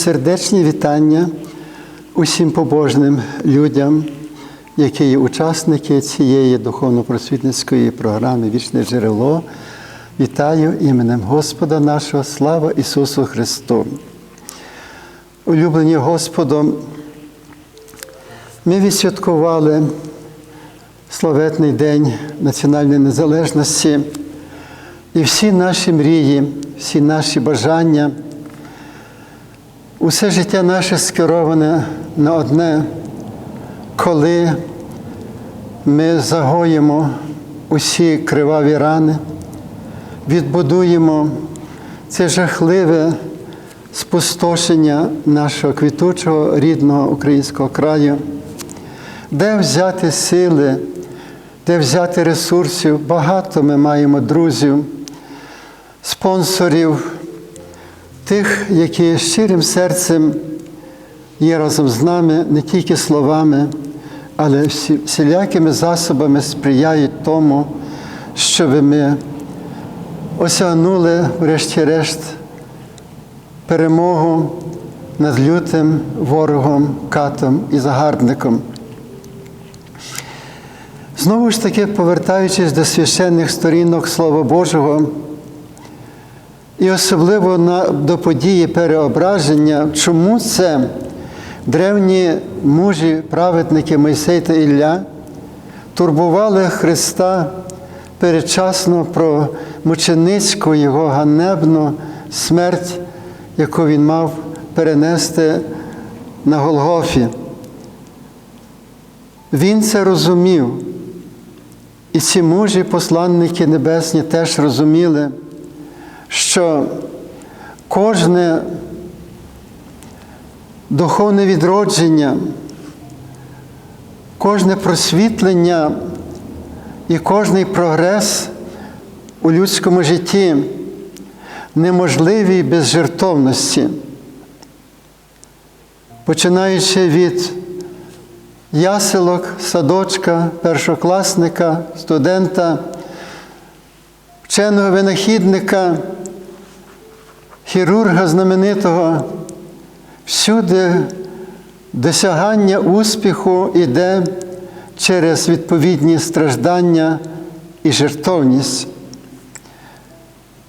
Сердечні вітання усім побожним людям, які є учасники цієї духовно-просвітницької програми Вічне джерело. Вітаю іменем Господа нашого, слава Ісусу Христу. Улюблені Господом, ми відсвяткували славетний День національної незалежності і всі наші мрії, всі наші бажання. Усе життя наше скероване на одне, коли ми загоїмо усі криваві рани, відбудуємо це жахливе спустошення нашого квітучого рідного українського краю, де взяти сили, де взяти ресурсів. Багато ми маємо друзів, спонсорів тих, які щирим серцем є разом з нами не тільки словами, але всілякими засобами сприяють тому, щоб ми осягнули, врешті-решт, перемогу над лютим ворогом, катом і загарбником. Знову ж таки, повертаючись до священних сторінок Слова Божого, і особливо на, до події переображення, чому це древні мужі, праведники Мойсей та Ілля турбували Христа передчасно про мученицьку його ганебну смерть, яку він мав перенести на Голгофі. Він це розумів. І ці мужі, посланники небесні, теж розуміли, що кожне духовне відродження, кожне просвітлення і кожний прогрес у людському житті неможливі без жертовності, починаючи від яселок, садочка, першокласника, студента, вченого винахідника, хірурга знаменитого, всюди досягання успіху йде через відповідні страждання і жертовність.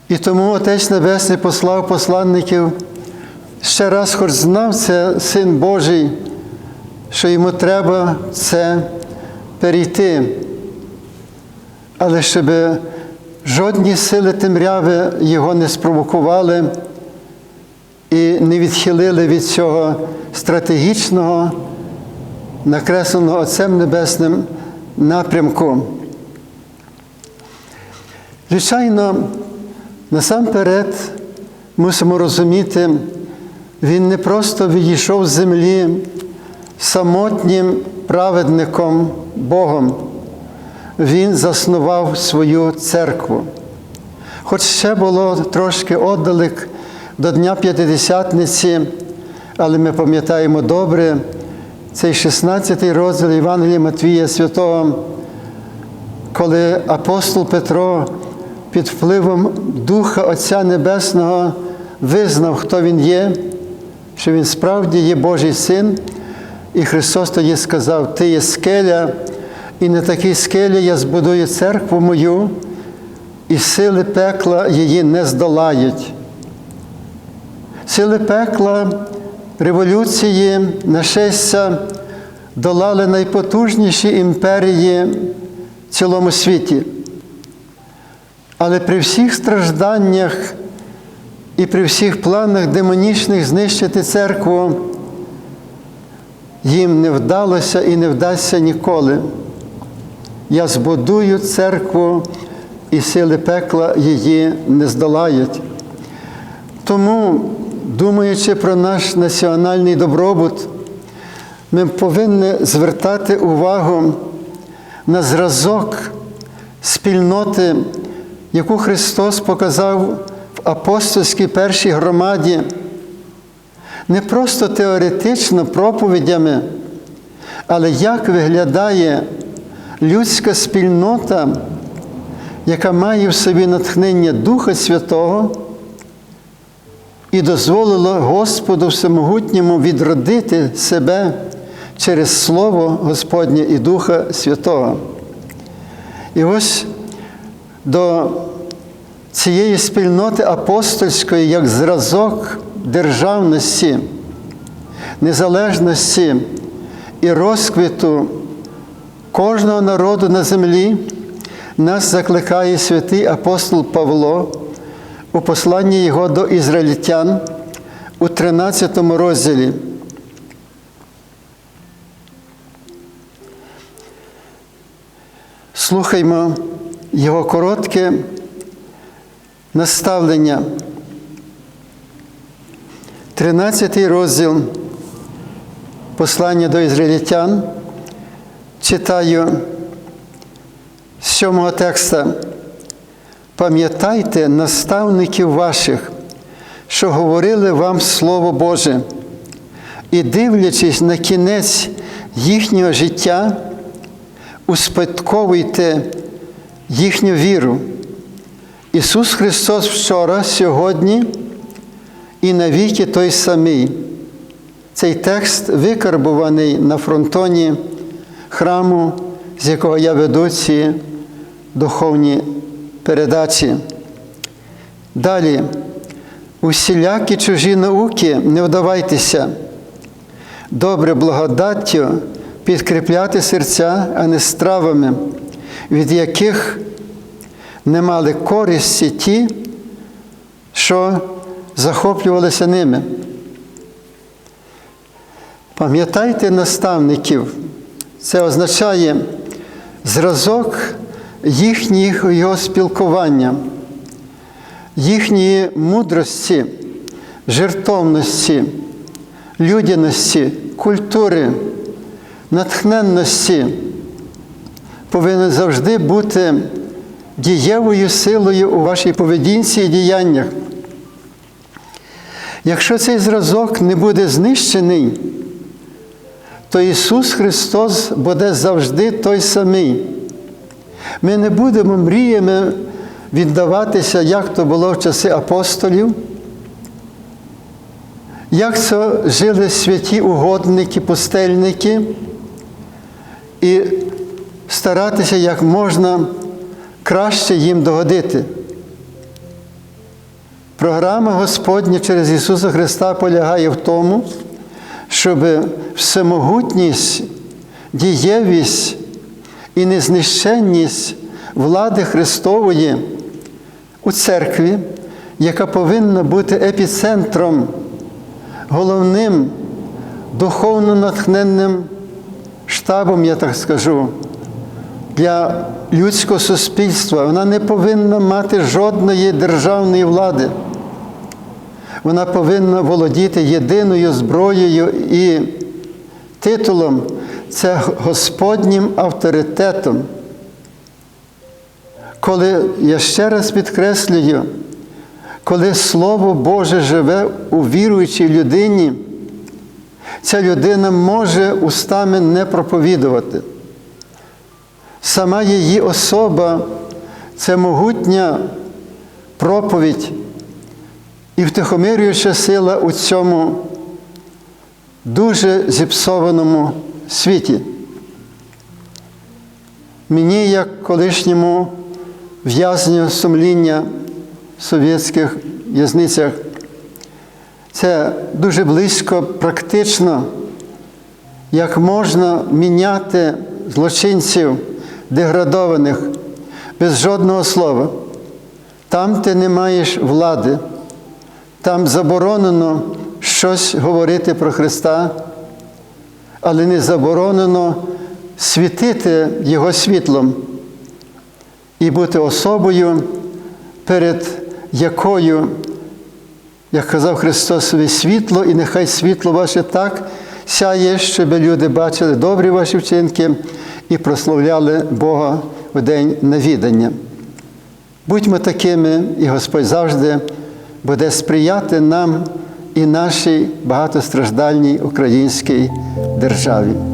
І тому Отець Небесний послав посланників. Ще раз, хоч знав це Син Божий, що йому треба це перейти, але щоб жодні сили темряви його не спровокували і не відхилили від цього стратегічного, накресленого Отцем Небесним напрямку. Звичайно, насамперед мусимо розуміти, він не просто відійшов з землі самотнім праведником Богом. Він заснував свою церкву. Хоч ще було трошки отдалек до Дня П'ятидесятниці, але ми пам'ятаємо добре цей 16-й розділ Євангелія Матвія Святого, коли апостол Петро під впливом Духа Отця Небесного визнав, хто він є, що він справді є Божий син. І Христос тоді сказав: Ти є скеля, і на такій скелі я збудую церкву мою, і сили пекла її не здолають. Сили пекла, революції, нашестя долали найпотужніші імперії в цілому світі. Але при всіх стражданнях і при всіх планах демонічних знищити церкву їм не вдалося і не вдасться ніколи. Я збудую церкву, і сили пекла її не здолають. Тому, думаючи про наш національний добробут, ми повинні звертати увагу на зразок спільноти, яку Христос показав в апостольській першій громаді не просто теоретично проповідями, але як виглядає людська спільнота, яка має в собі натхнення Духа Святого, і дозволило Господу Всемогутньому відродити себе через Слово Господнє і Духа Святого. І ось до цієї спільноти апостольської як зразок державності, незалежності і розквіту кожного народу на землі нас закликає святий апостол Павло у посланні його до ізраїльтян у 13 розділі. Слухаймо його коротке наставлення. 13 розділ послання до ізраїльтян читаю з сьомого текста. Пам'ятайте наставників ваших, що говорили вам Слово Боже, і дивлячись на кінець їхнього життя, успадковуйте їхню віру. Ісус Христос вчора, сьогодні і навіки той самий. Цей текст викарбуваний на фронтоні храму, з якого я веду ці духовні передачі. Далі, усілякі чужі науки не вдавайтеся, добре благодаттю підкріпляти серця, а не стравами, від яких не мали користі ті, що захоплювалися ними. Пам'ятайте наставників, це означає зразок їхнього його спілкування, їхньої мудрості, жертовності, людяності, культури, натхненності повинен завжди бути дієвою силою у вашій поведінці і діяннях. Якщо цей зразок не буде знищений, то Ісус Христос буде завжди той самий. Ми не будемо мріями віддаватися, як то було в часи апостолів, як це жили святі угодники, пустельники, і старатися як можна краще їм догодити. Програма Господня через Ісуса Христа полягає в тому, щоб всемогутність, дієвість і незнищенність влади Христової у церкві, яка повинна бути епіцентром, головним духовно натхненним штабом, я так скажу, для людського суспільства. Вона не повинна мати жодної державної влади. Вона повинна володіти єдиною зброєю і титулом це Господнім авторитетом. Коли я ще раз підкреслюю, коли Слово Боже живе у віруючій людині, ця людина може устами не проповідувати. Сама її особа це могутня проповідь і втихомирююча сила у цьому дуже зіпсованому світі. Мені, як колишньому в'язню сумління в совєтських в'язницях, це дуже близько, практично, як можна міняти злочинців деградованих без жодного слова. Там ти не маєш влади, там заборонено щось говорити про Христа, але не заборонено світити Його світлом і бути особою, перед якою, як казав Христос, ви світло, і нехай світло ваше так сяє, щоб люди бачили добрі ваші вчинки і прославляли Бога в день навідання. Будьмо такими, і Господь завжди буде сприяти нам і нашій багатостраждальній українській державі.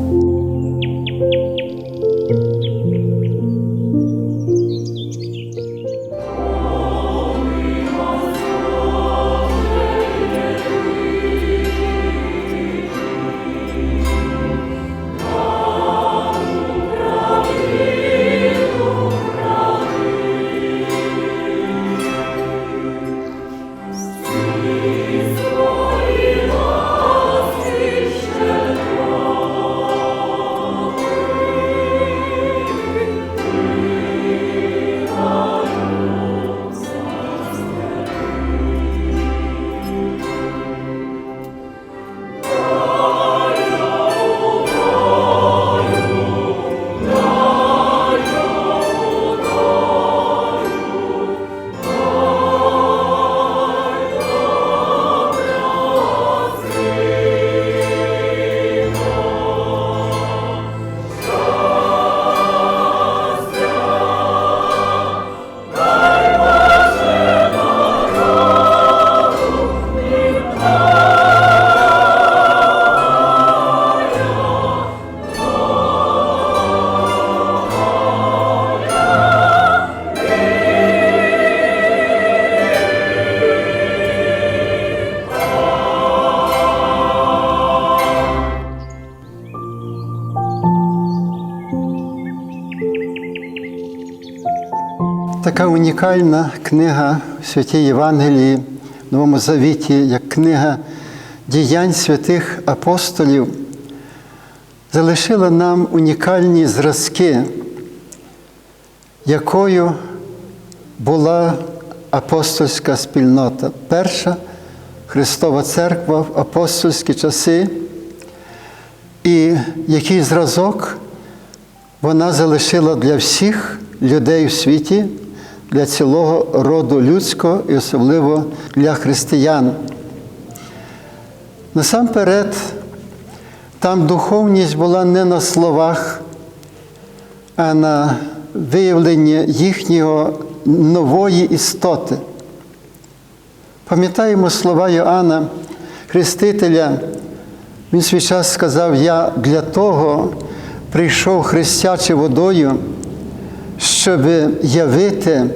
Така унікальна книга в Святій Євангелії в Новому Завіті, як книга діянь святих апостолів, залишила нам унікальні зразки, якою була апостольська спільнота. Перша Христова Церква в апостольські часи, і який зразок вона залишила для всіх людей в світі, для цілого роду людського і особливо для християн. Насамперед, там духовність була не на словах, а на виявленні їхнього нової істоти. Пам'ятаємо слова Йоанна, Хрестителя, він свій час сказав: Я для того прийшов хрестячи водою, щоб явити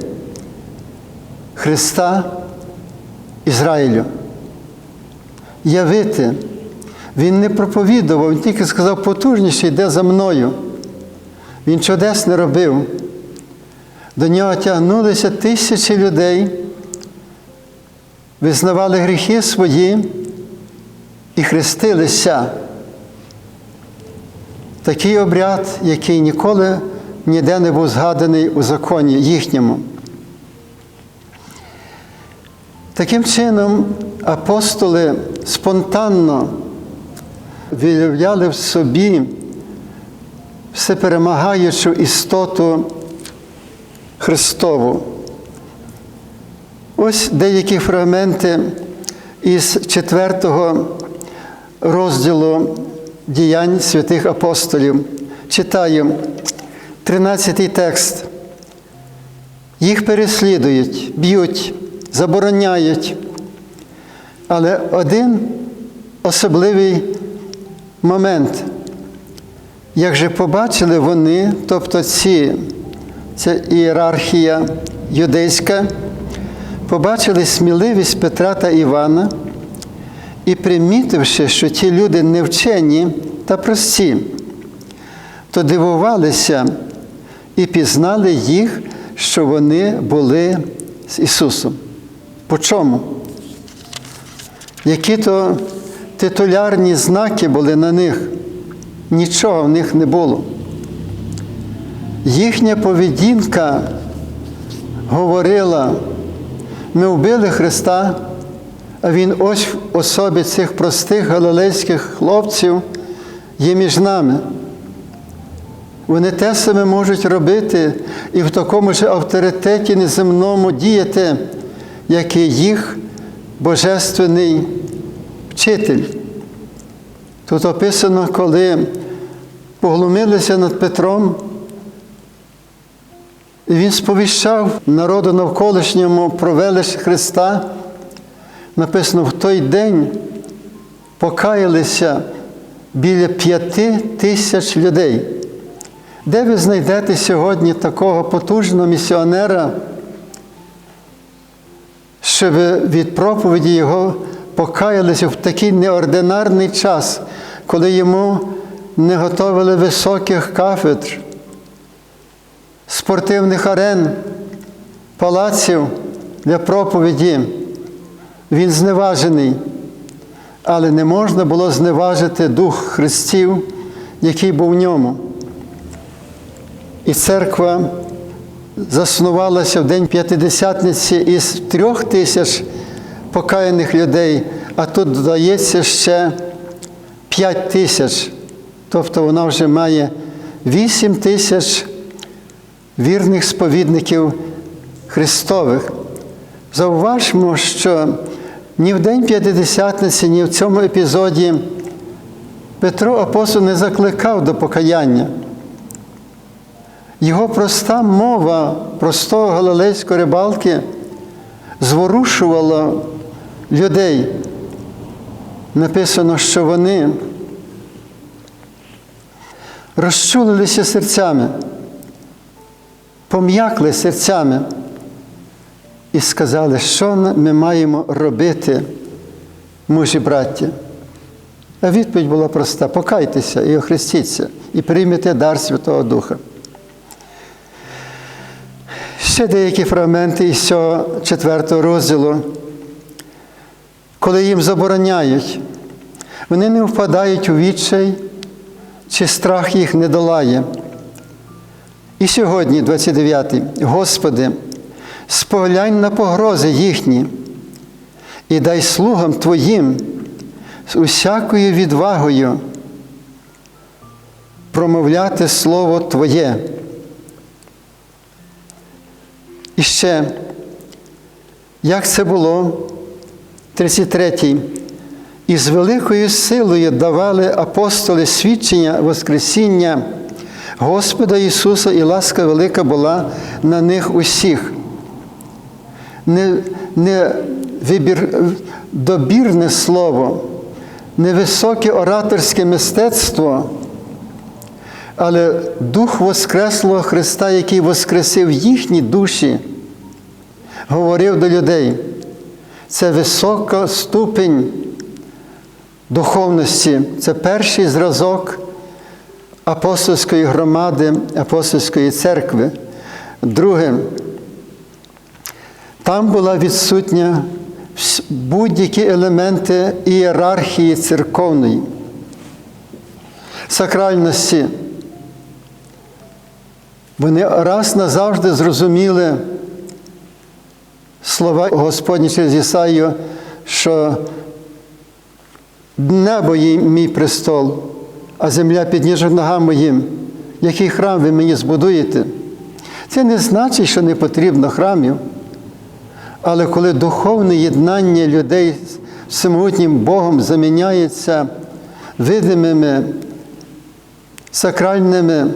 Христа Ізраїлю. Явити. Він не проповідував, він тільки сказав, потужніше йде за мною. Він чудес не робив. До нього тягнулися тисячі людей, визнавали гріхи свої і хрестилися. Такий обряд, який ніколи ніде не був згаданий у законі їхньому. Таким чином, апостоли спонтанно виявляли в собі всеперемагаючу істоту Христову. Ось деякі фрагменти із четвертого розділу діянь святих апостолів. Читаю 13-й текст. Їх переслідують, б'ють, забороняють. Але один особливий момент. Як же побачили вони, тобто ці, ця ієрархія юдейська, побачили сміливість Петра та Івана і, примітивши, що ті люди невчені та прості, то дивувалися і пізнали їх, що вони були з Ісусом. По чому? Які то титулярні знаки були на них? Нічого в них не було. Їхня поведінка говорила, ми вбили Христа, а Він ось в особі цих простих галилейських хлопців є між нами. Вони те саме можуть робити і в такому ж авторитеті неземному діяти, як і їх божественний вчитель. Тут описано, коли поглумилися над Петром, і він сповіщав народу навколишньому про велич Христа. Написано, в той день покаялися біля п'яти тисяч людей. Де ви знайдете сьогодні такого потужного місіонера, щоб від проповіді його покаялися в такий неординарний час, коли йому не готовили високих кафедр, спортивних арен, палаців для проповіді. Він зневажений, але не можна було зневажити дух Христів, який був в ньому. І церква заснувалася в День П'ятидесятниці із трьох тисяч покаяних людей, а тут додається ще п'ять тисяч. Тобто вона вже має вісім тисяч вірних сповідників Христових. Зауважмо, що ні в День П'ятидесятниці, ні в цьому епізоді Петро апостол не закликав до покаяння. Його проста мова простого галилейської рибалки зворушувала людей. Написано, що вони розчулилися серцями, пом'якли серцями і сказали, що ми маємо робити, мужі браття. А відповідь була проста: покайтеся і охрестіться, і приймете дар Святого Духа. Ще деякі фрагменти із цього четвертого розділу, коли їм забороняють, вони не впадають у відчай, чи страх їх не долає. І сьогодні, 29-й, Господи, споглянь на погрози їхні і дай слугам Твоїм з усякою відвагою промовляти Слово Твоє. І ще, як це було, 33-й, і з великою силою давали апостоли свідчення Воскресіння. Господа Ісуса, і ласка велика була на них усіх. Не, не вибір, добірне слово, не високе ораторське мистецтво, але Дух Воскреслого Христа, який воскресив їхні душі, говорив до людей. Це висока ступень духовності, це перший зразок апостольської громади, апостольської церкви. Друге, там була відсутня будь-які елементи ієрархії церковної, сакральності. Вони раз назавжди зрозуміли слова Господні через Ісаю, що небо є мій престол, а земля під ніжок ногам моїм. Який храм ви мені збудуєте? Це не значить, що не потрібно храмів. Але коли духовне єднання людей з всемогутнім Богом заміняється видимими сакральними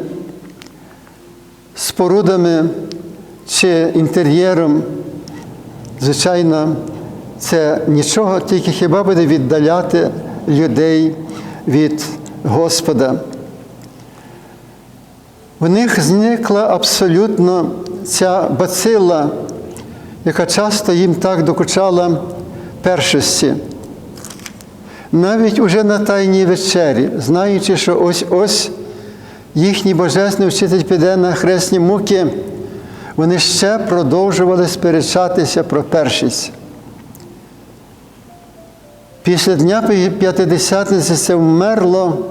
спорудами чи інтер'єром, звичайно, це нічого, тільки хіба буде віддаляти людей від Господа. В них зникла абсолютно ця бацила, яка часто їм так докучала першості. Навіть уже на Тайній вечері, знаючи, що ось-ось їхній божественний вчитель піде на хресні муки, вони ще продовжували сперечатися про першість. Після Дня П'ятидесятниці це вмерло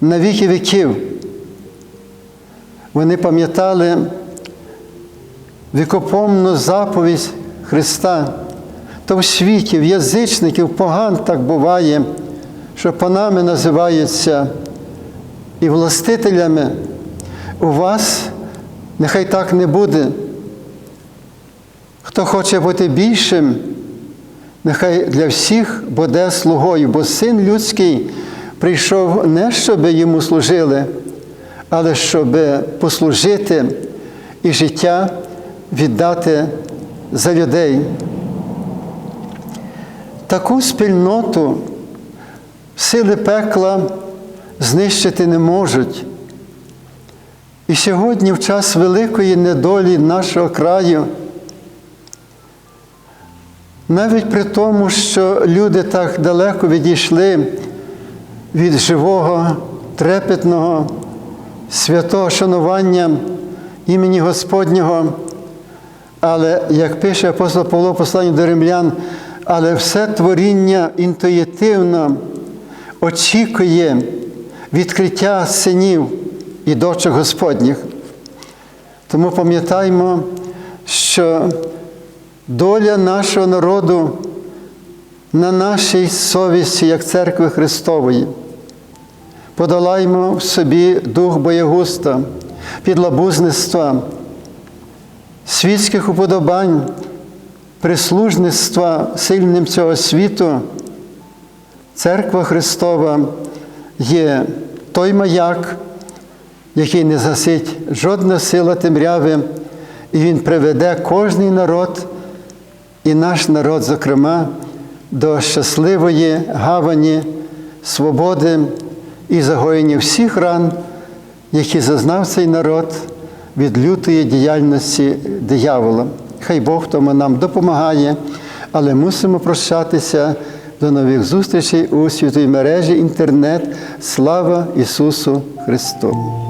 на віки віків. Вони пам'ятали вікопомну заповідь Христа. То в світі, в язичників поган так буває, що панами називаються і властителями. У вас нехай так не буде. Хто хоче бути більшим, нехай для всіх буде слугою, бо син людський прийшов не щоб йому служили, але щоб послужити і життя віддати за людей. Таку спільноту сили пекла знищити не можуть. І сьогодні, в час великої недолі нашого краю, навіть при тому, що люди так далеко відійшли від живого, трепетного, святого шанування імені Господнього, але, як пише апостол Павло посланні до римлян, але все творіння інтуїтивно очікує відкриття синів і дочок Господніх. Тому пам'ятаємо, що доля нашого народу на нашій совісті, як церкви Христової. Подолаймо в собі дух боягуста, підлабузництва, світських уподобань, прислужництва сильним цього світу. Церква Христова є той маяк, який не засить жодна сила темряви, і він приведе кожний народ, і наш народ, зокрема, до щасливої гавані, свободи і загоєння всіх ран, які зазнав цей народ від лютої діяльності диявола. Хай Бог тому нам допомагає, але мусимо прощатися. До нових зустрічей у світовій мережі інтернет. Слава Ісусу Христу!